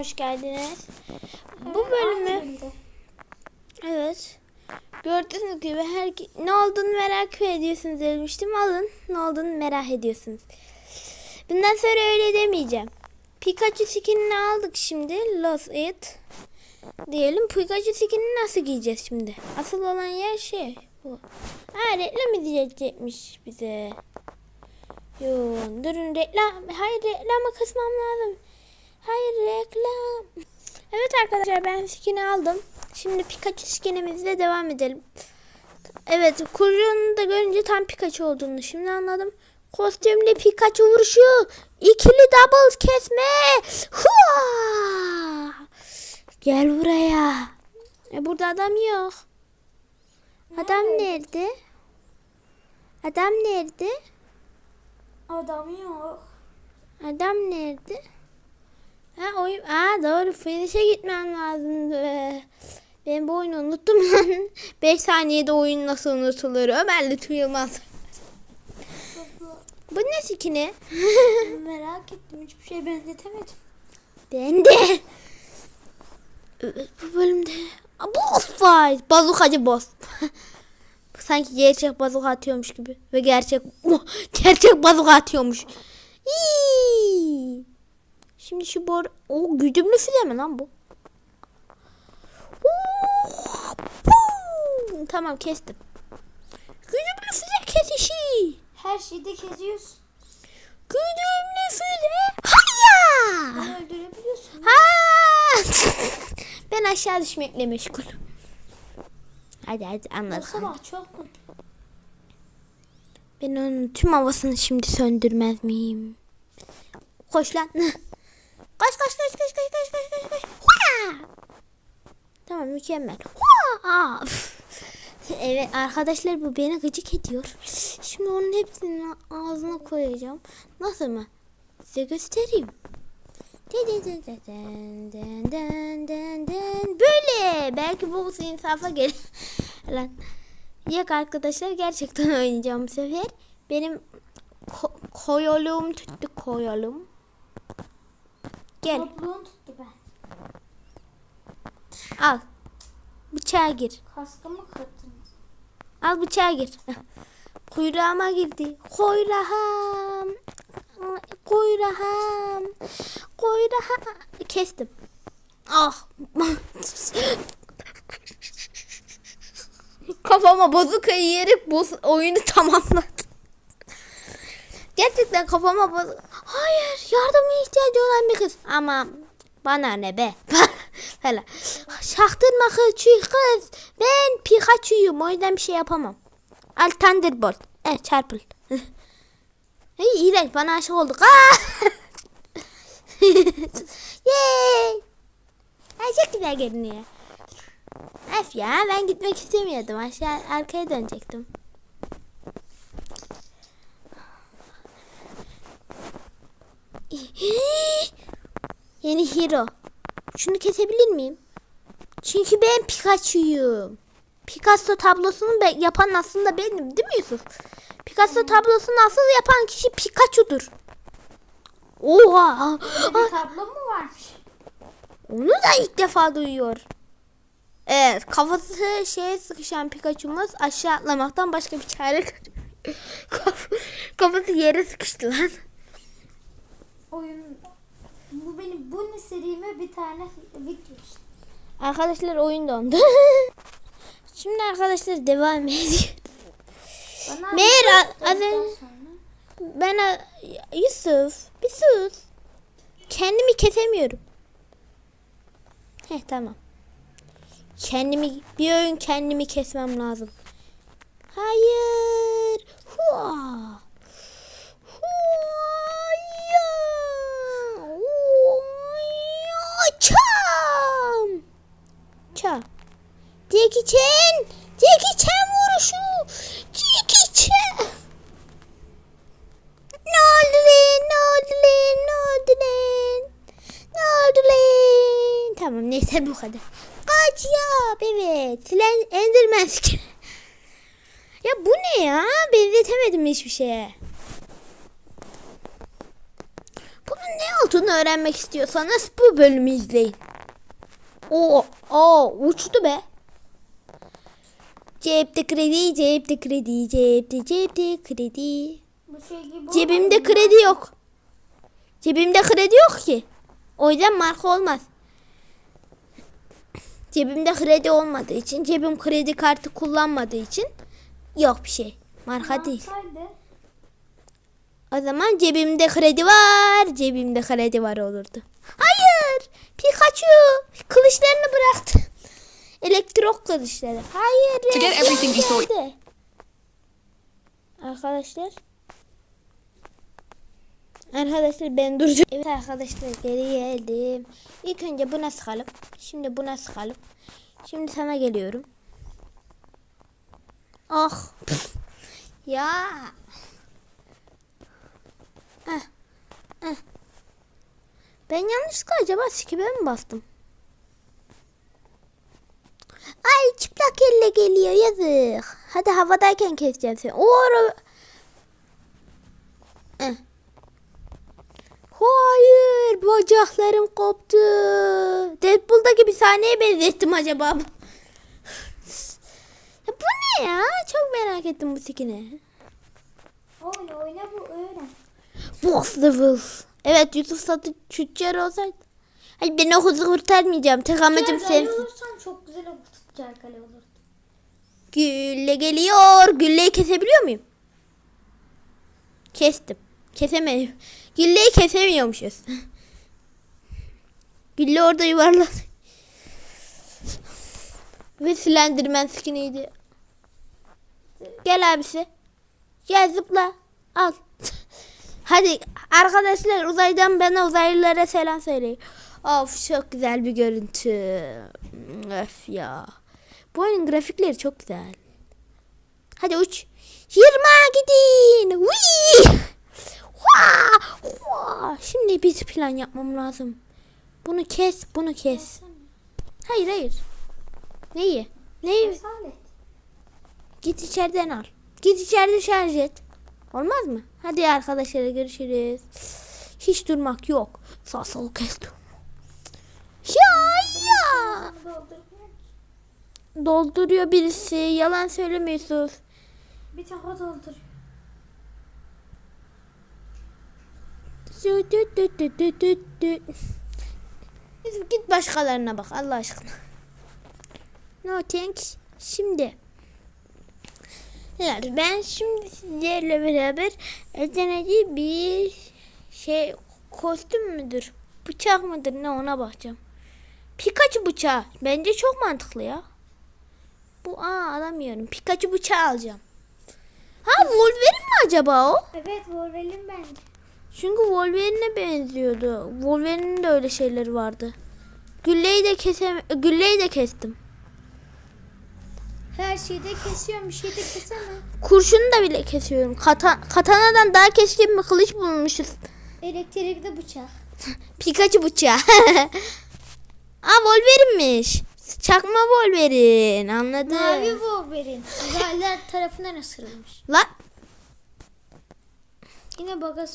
hoş geldiniz. Bu bölümü evet gördüğünüz gibi her ne olduğunu merak ediyorsunuz demiştim. Alın ne olduğunu merak ediyorsunuz. Bundan sonra öyle demeyeceğim. Pikachu skinini aldık şimdi. Lost it. Diyelim Pikachu skinini nasıl giyeceğiz şimdi? Asıl olan yer şey bu. Ha reklam edecekmiş bize. Yo, durun reklam. Hayır reklama kısmam lazım. Hayır reklam. Evet arkadaşlar ben skin'i aldım. Şimdi Pikachu skinimizle devam edelim. Evet kuyruğunu da görünce tam Pikachu olduğunu şimdi anladım. Kostümlü Pikachu vuruşu. ikili double kesme. Hua! Gel buraya. E, burada adam yok. Adam nerede? Adam nerede? Adam yok. Adam nerede? Ha oyun. Aa doğru finish'e gitmem lazımdı. Ben bu oyunu unuttum lan. 5 saniyede oyun nasıl unutulur? Ömer Lütfü Yılmaz. Bu ne skini? Merak ettim. Hiçbir şey benzetemedim. ben de. Evet, bu bölümde. Boss fight. Bazukacı boss. Sanki gerçek bazuka atıyormuş gibi. Ve gerçek gerçek bazuka atıyormuş. İyi. Şimdi şu bor... O güdümlü file mi lan bu? Tamam kestim. Güdümlü file kesişi. Her şeyde keziyorsun. Güdümlü file. Hayya. Bunu öldürebiliyorsun. Ha! ben aşağı düşmekle meşgulüm. Hadi hadi anladım. sabah çok mu? Ben onun tüm havasını şimdi söndürmez miyim? Koş lan. Koş koş koş koş koş koş koş koş. Hua! Tamam mükemmel. Evet arkadaşlar bu beni gıcık ediyor. Şimdi onun hepsini ağzına koyacağım. Nasıl mı? Size göstereyim. Böyle. Belki bu insafa gelir. Lan. Yok arkadaşlar gerçekten oynayacağım bu sefer. Benim ko- koyalım tuttu koyalım. Gel Topluğun tuttu ben. al. Bıçağa gir. Kaskımı kırdınız. Al bıçağa gir. Kuyruğuma girdi. Kuyruğum. Kuyruğum. Kuyruğum. Kestim. Ah. Kafama bazuka yiyerek boz oyunu tamamladım. Gerçekten kafama bozuk. Hayır yardıma ihtiyacı olan bir kız. Ama bana ne be. Falan. Şaktırma kız çüy kız. Ben Pikachu'yum o yüzden bir şey yapamam. Al Thunderbolt. Eh çarpıl. Hey iğrenç bana aşık olduk. Yay. Ay çok güzel görünüyor. Ya ben gitmek istemiyordum. Aşağı arkaya dönecektim. Yeni hero. Şunu kesebilir miyim? Çünkü ben Pikachu'yum. Picasso tablosunu yapan aslında benim değil mi Yusuf? Picasso tablosunu asıl yapan kişi Pikachu'dur. Oha! Bir tablo mu varmış? Onu da ilk defa duyuyor. Evet kafası şeye sıkışan Pikachu'muz aşağı atlamaktan başka bir çare Kaf- kafası yere sıkıştı lan. Oyun. Bu benim bu serime bir tane video işte. Arkadaşlar oyun dondu. Şimdi arkadaşlar devam ediyor. Bana Meğer anlattıktan az Ben a- Yusuf bir sus. Kendimi kesemiyorum. Heh tamam. Kendimi bir öğün kendimi kesmem lazım. Hayır. Hua. Jackie Chan. Jackie Chan vuruşu. Jackie Chan. Ne oldu lan? Ne oldu lan? Ne oldu lan? Ne oldu lan? Tamam neyse bu kadar. Kaç ya evet. Silen Enderman skin. Ya bu ne ya? Benzetemedim hiçbir şeye. Bunun ne olduğunu öğrenmek istiyorsanız bu bölümü izleyin. Oo, oo uçtu be. Cepte kredi, cepte kredi, cepte cepte kredi. Bu şey gibi Cebimde kredi yok. Cebimde kredi yok ki. O yüzden marka olmaz. Cebimde kredi olmadığı için, cebim kredi kartı kullanmadığı için yok bir şey. Marka değil. Olsaydı, O zaman cebimde kredi var, cebimde kredi var olurdu. Hayır, Pikachu kılıçlarını bıraktı. Elektrik kılıçları. Hayır. To get everything you. Arkadaşlar. Arkadaşlar ben duracağım. Evet arkadaşlar geri geldim. İlk önce buna sıkalım. Şimdi buna sıkalım. Şimdi sana geliyorum. Ah. ya. Eh. Eh. Ben yanlışlıkla acaba sikibe mi bastım? Geliyor yazık. Hadi havadayken keseceğim seni. O ara... Eh. Hayır bacaklarım koptu. Deadpool'daki bir sahneye benzettim acaba. ya bu ne ya? Çok merak ettim bu skini. Oyna oyna bu öğren. Boss level. Evet Yusuf Satı tüccar olsaydı. Hayır ben o kızı kurtarmayacağım. Tek amacım sensin. olursan çok güzel olur. Gülle geliyor. Gülleyi kesebiliyor muyum? Kestim. Kesemedim. Gülleyi kesemiyormuşuz. Gülle orada yuvarladı. Ve Slenderman skiniydi. Gel abisi. Gel zıpla. Al. Hadi arkadaşlar uzaydan bana uzaylılara selam söyleyin. Of çok güzel bir görüntü. Öf ya. Bu oyunun grafikleri çok güzel. Hadi uç. Yırmağa gidin. Şimdi bir plan yapmam lazım. Bunu kes, bunu kes. Hayır hayır. Neyi? Neyi? Git içeriden al. Git içeride şarj et. Olmaz mı? Hadi arkadaşlar görüşürüz. Hiç durmak yok. Sağ sol kestim. Ya ya. Dolduruyor birisi. Yalan söylemiyorsunuz. Bir tek o dü dü. Git başkalarına bak Allah aşkına. No thanks. Şimdi. Evet, ben şimdi sizlerle beraber özeneci bir şey kostüm müdür? Bıçak mıdır ne ona bakacağım. Pikachu bıçağı. Bence çok mantıklı ya. Bu aa alamıyorum. Pikachu bıçağı alacağım. Ha Wolverine mi acaba o? Evet Wolverine bence. Çünkü Wolverine'e benziyordu. Wolverine'in de öyle şeyleri vardı. Gülleyi de kesem Gülleyi de kestim. Her şeyi de kesiyorum. Bir şey de kesemem. Kurşunu da bile kesiyorum. Kata, katanadan daha keskin bir kılıç bulmuşuz. Elektrikli bıçak. Pikachu bıçağı. Aa Wolverine'miş. Çakma Wolverine. Anladım. Mavi Wolverine. Uzaylılar tarafından ısırılmış. Lan Yine baga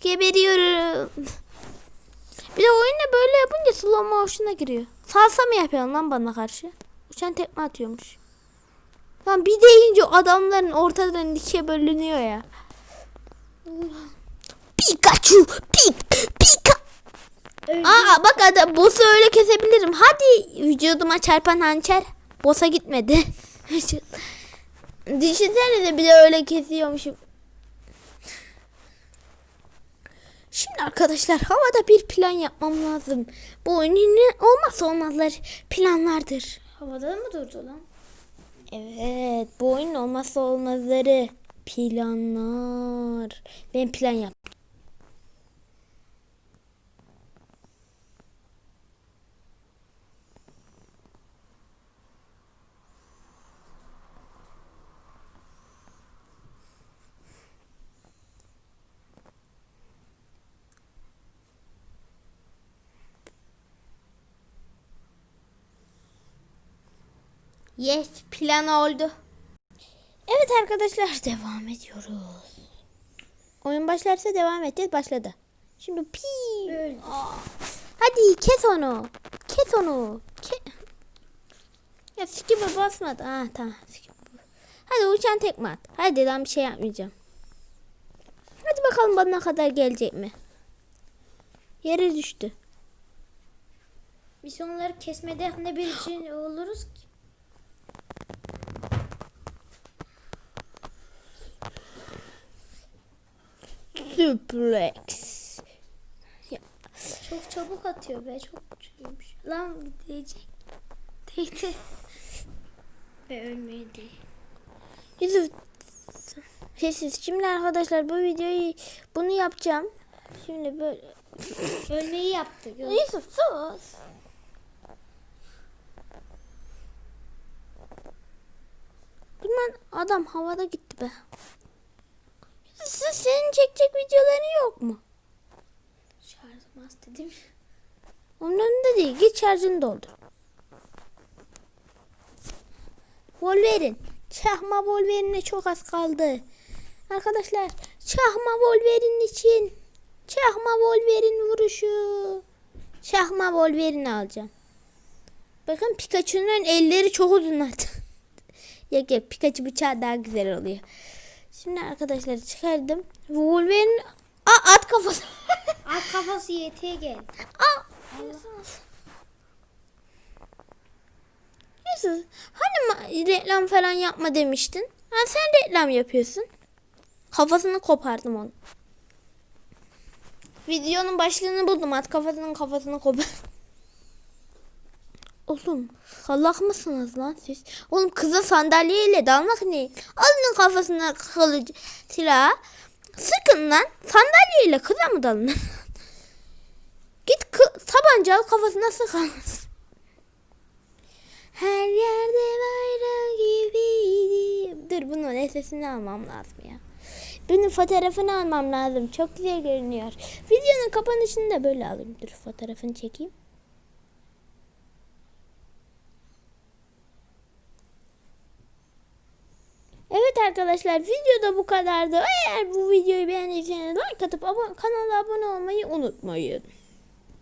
geberiyorum. Bir de oyunda böyle yapınca slow motion'a giriyor. Salsa mı yapıyorsun lan bana karşı? Uçan tekme atıyormuş. Lan bir deyince adamların ortadan ikiye bölünüyor ya. Pikachu! Pik! Pika! Aa bak adam boss'u öyle kesebilirim. Hadi vücuduma çarpan hançer. Boss'a gitmedi. Düşünsenize bir de öyle kesiyormuşum. Şimdi arkadaşlar havada bir plan yapmam lazım. Bu oyunun olmazsa olmazlar planlardır. Havada mı durdu lan? Evet bu oyunun olmazsa olmazları planlar. Ben plan yap. Yes plan oldu. Evet arkadaşlar devam ediyoruz. Oyun başlarsa devam edeceğiz. Başladı. Şimdi pi. Hadi kes onu. Kes onu. Ke ya skip'e basmadı. Ha tamam. skip. Hadi uçan tekme at. Hadi lan bir şey yapmayacağım. Hadi bakalım bana kadar gelecek mi? Yere düştü. Biz onları kesmede ne bir için oluruz ki? Suplex. Çok çabuk atıyor be. Çok güçlüymüş. Lan diyecek. Değdi. Ve ölmedi. Yusuf. Sessiz. Şimdi arkadaşlar bu videoyu bunu yapacağım. Şimdi böyle. Ölmeyi yaptı. Yusuf sus. Bilmem adam havada gitti be. Yusuf senin çekecek videoların yok mu? Şarjım az dedim. Umurumda değil. Git şarjını doldur. Wolverine. Çakma Wolverine'e çok az kaldı. Arkadaşlar çakma Wolverine için çakma Wolverine vuruşu. Çakma Wolverine alacağım. Bakın Pikachu'nun elleri çok uzun artık. yok yok Pikachu bıçağı daha güzel oluyor. Şimdi arkadaşlar çıkardım. Wolverine Aa, at kafası. Alt kafası gel. Aa, Yusuf. Yusuf, hani reklam falan yapma demiştin? Ha, sen reklam yapıyorsun. Kafasını kopardım onu. Videonun başlığını buldum. At kafasının kafasını kopar. Oğlum salak mısınız lan siz? Oğlum kıza sandalyeyle dalmak ne? Alın kafasına kılıcı silah. Sıkın lan. Sandalyeyle kıza mı dalın? Git tabanca al kafasına sıkamaz. Her yerde bayrak gibiydim. Dur bunun sesini almam lazım ya. Bunun fotoğrafını almam lazım. Çok güzel görünüyor. Videonun kapanışını da böyle alayım. Dur fotoğrafını çekeyim. Evet arkadaşlar video da bu kadardı. Eğer bu videoyu beğendiyseniz like atıp abo- kanala abone olmayı unutmayın.